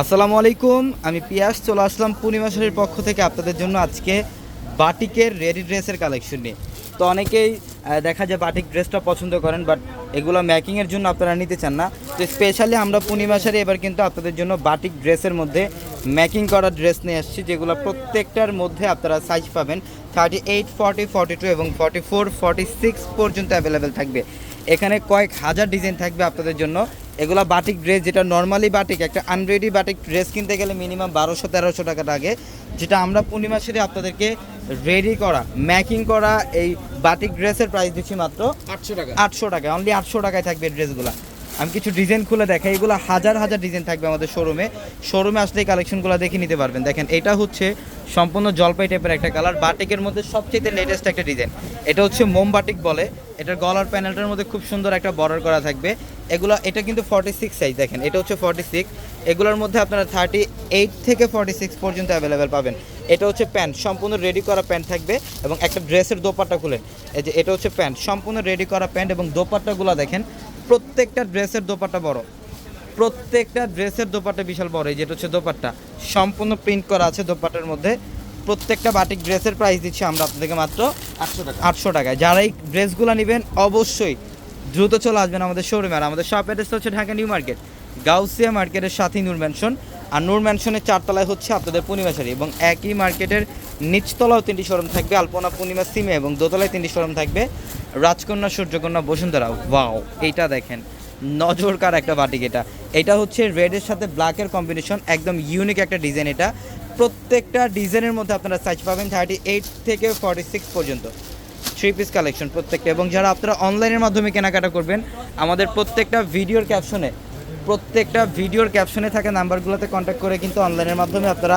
আসসালামু আলাইকুম, আমি পিয়াস, চলে আসলাম পূর্ণিমা শাড়ির পক্ষ থেকে আপনাদের জন্য আজকে বাটিকের রেডি ড্রেসের কালেকশন নিয়ে। তো অনেকেই দেখা যায় বাটিক ড্রেসটা পছন্দ করেন, বাট এগুলো ম্যাকিংয়ের জন্য আপনারা নিতে চান না। তো স্পেশালি আমরা পূর্ণিমা শাড়ি এবার কিন্তু আপনাদের জন্য বাটিক ড্রেসের মধ্যে ম্যাকিং করা ড্রেস নিয়ে আসছি, যেগুলো প্রত্যেকটার মধ্যে আপনারা সাইজ পাবেন। Thirty eight forty forty two এবং ফর্টি ফোর ফর্টি সিক্স পর্যন্ত অ্যাভেলেবেল থাকবে। এখানে কয়েক হাজার ডিজাইন থাকবে আপনাদের জন্য। এগুলা বাটিক ড্রেস যেটা নর্মালি বাটিক একটা আনরেডি বাটিক ড্রেস কিনতে গেলে মিনিমাম বারোশো তেরোশো টাকা লাগে। যেটা আমরা পূর্ণিমা সেরে আপনাদেরকে রেডি করা ম্যাকিং করা এই বাটিক ড্রেসের প্রাইস দিচ্ছি মাত্র আটশো টাকা। আটশো টাকা অনলি আটশো টাকায় থাকবে ড্রেসগুলো আমি কিছু ডিজাইন খুলে দেখাই এগুলো হাজার হাজার ডিজাইন থাকবে আমাদের শোরুমে শোরুমে আসলে এই কালেকশনগুলো দেখে নিতে পারবেন। দেখেন এটা হচ্ছে সম্পূর্ণ জলপাই টাইপের একটা কালার বাটিকের মধ্যে সবচেয়ে লেটেস্ট একটা ডিজাইন এটা হচ্ছে মোমবাটিক বলে, এটার গলার প্যানেলটার মধ্যে খুব সুন্দর একটা বর্ডার করা থাকবে। এগুলো, এটা কিন্তু ফর্টি সিক্স সাইজ দেখেন, এটা হচ্ছে ফর্টি সিক্স এগুলোর মধ্যে আপনারা থার্টি এইট থেকে ফর্টি সিক্স পর্যন্ত অ্যাভেলেবেল পাবেন। এটা হচ্ছে প্যান্ট সম্পূর্ণ রেডি করা প্যান্ট থাকবে এবং একটা ড্রেসের দোপাট্টা খুলেন। এই যে, এটা হচ্ছে প্যান্ট সম্পূর্ণ রেডি করা প্যান্ট এবং দোপাট্টাগুলো দেখেন, প্রত্যেকটা ড্রেসের দোপাট্টা বড়। প্রত্যেকটা ড্রেসের দোপাট্টা বিশাল বড় এই যেটা হচ্ছে দোপাট্টা। সম্পূর্ণ প্রিন্ট করা আছে দোপাট্টার মধ্যে। প্রত্যেকটা বাটিক ড্রেসের প্রাইস দিচ্ছি আমরা আপনাদেরকে মাত্র আটশো টাকা। আটশো টাকায়। যারা এই ড্রেসগুলো নেবেন অবশ্যই দ্রুত চলে আসবেন আমাদের শোরুমে আর আমাদের শপ অ্যাড্রেস হচ্ছে ঢাকা নিউ মার্কেট গাউসিয়া মার্কেটের সাথেই নূর ম্যানশন আর নূর ম্যানশনের চারতলায় হচ্ছে আপনাদের পূর্ণিমা শাড়ি এবং একই মার্কেটের নিচতলাও তিনটি শোরুম থাকবে। আলপনা পূর্ণিমা সিমে এবং দোতলায় তিনটি শোরুম থাকবে। রাজকন্যা সূর্যকন্যা বসুন্ধরা। ওয়াও এইটা দেখেন। নজরকার একটা বাটিক এটা। এটা হচ্ছে রেডের সাথে ব্ল্যাকের কম্বিনেশন একদম ইউনিক একটা ডিজাইন এটা। প্রত্যেকটা ডিজাইনের মধ্যে আপনারা সাইজ পাবেন থার্টি এইট থেকে ফর্টি সিক্স পর্যন্ত। থ্রি পিস কালেকশন প্রত্যেকটা। এবং যারা আপনারা অনলাইনের মাধ্যমে কেনাকাটা করবেন, আমাদের প্রত্যেকটা ভিডিওর ক্যাপশনে প্রত্যেকটা ভিডিওর ক্যাপশনে থাকা নাম্বারগুলোতে কন্ট্যাক্ট করে কিন্তু অনলাইনের মাধ্যমে আপনারা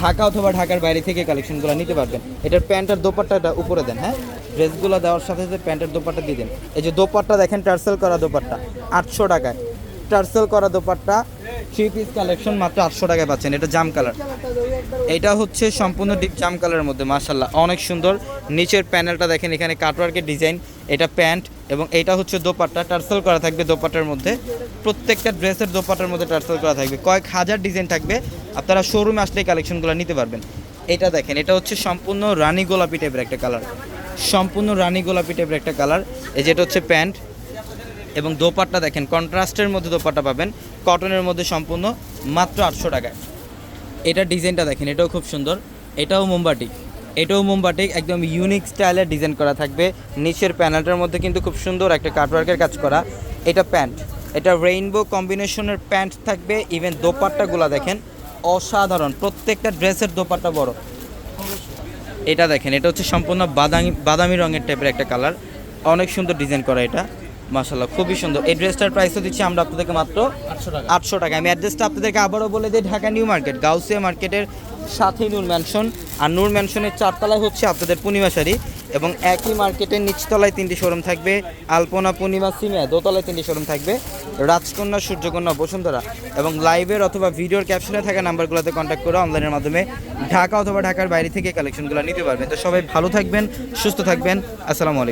ঢাকা অথবা ঢাকার বাইরে থেকে কালেকশনগুলো নিতে পারবেন। এটার প্যান্টের দোপাট্টাটা উপরে দেন হ্যাঁ? ড্রেসগুলো দেওয়ার সাথে সাথে প্যান্টের দোপাট্টা দিয়ে দেন। এই যে দোপাট্টা দেখেন টার্সেল করা দোপাট্টা, আটশো টাকায়। টার্সেল করা দোপাট্টা থ্রি পিস কালেকশন মাত্র আটশো টাকায় পাচ্ছেন। এটা জাম কালার এটা হচ্ছে সম্পূর্ণ ডিপ জাম কালারের মধ্যে মার্শাল্লাহ অনেক সুন্দর। নিচের প্যানেলটা দেখেন, এখানে কাটওয়ার্কের ডিজাইন এটা প্যান্ট এবং এটা হচ্ছে দোপাট্টা। টার্সেল করা থাকবে দোপাট্টার মধ্যে। প্রত্যেকটা ড্রেসের দোপাট্টার মধ্যে টার্সেল করা থাকবে। কয়েক হাজার ডিজাইন থাকবে। আপনারা শোরুমে আসলে কালেকশনগুলো নিতে পারবেন। এটা দেখেন, এটা হচ্ছে সম্পূর্ণ রানী গোলাপি টাইপের একটা কালার সম্পূর্ণ রানী গোলাপি টাইপের একটা কালার এই যেটা হচ্ছে প্যান্ট। এবং দোপাট্টা দেখেন, কন্ট্রাস্টের মধ্যে দোপাট্টা পাবেন। কটনের মধ্যে সম্পূর্ণ মাত্র আটশো টাকায়। এটা ডিজাইনটা দেখেন, এটাও খুব সুন্দর। এটাও মোমবাটিক এটাও মোমবাটিক একদম ইউনিক স্টাইলের ডিজাইন করা থাকবে। নিচের প্যানেলটার মধ্যে কিন্তু খুব সুন্দর একটা কাটওয়ার্কের কাজ করা। এটা প্যান্ট। এটা রেইনবো কম্বিনেশনের প্যান্ট থাকবে। ইভেন দোপাট্টাগুলো দেখেন, অসাধারণ। প্রত্যেকটা ড্রেসের দোপাট্টা বড়। এটা দেখেন এটা হচ্ছে সম্পূর্ণ বাদামি বাদামি রঙের টাইপের একটা কালার অনেক সুন্দর ডিজাইন করা এটা মাসাল্লাহ খুবই সুন্দর। এই ড্রেসটার প্রাইসও দিচ্ছি আমরা আপনাদেরকে মাত্র আটশো টাকা। আটশো টাকা। আমি অ্যাড্রেসটা আপনাদেরকে আবারও বলে দিই ঢাকা নিউ মার্কেট গাউসিয়া মার্কেটের সাথেই নূর ম্যানশন আর নূর ম্যানশনের চারতলায় হচ্ছে আপনাদের পূর্ণিমা শাড়ি। এবং একই মার্কেটের নিচতলায় তিনটি শোরুম থাকবে, আলপনা পূর্ণিমা সিমিয়া দোতলায় তিনটি শোরুম থাকবে, রাজকন্যা, সূর্যকন্যা, বসুন্ধরা এবং লাইভের অথবা ভিডিওর ক্যাপশনে থাকা নাম্বারগুলোতে কন্ট্যাক্ট করে অনলাইনের মাধ্যমে ঢাকা অথবা ঢাকার বাইরে থেকে কালেকশনগুলো নিতে পারবেন। তো সবাই ভালো থাকবেন, সুস্থ থাকবেন, আসসালামু আলাইকুম।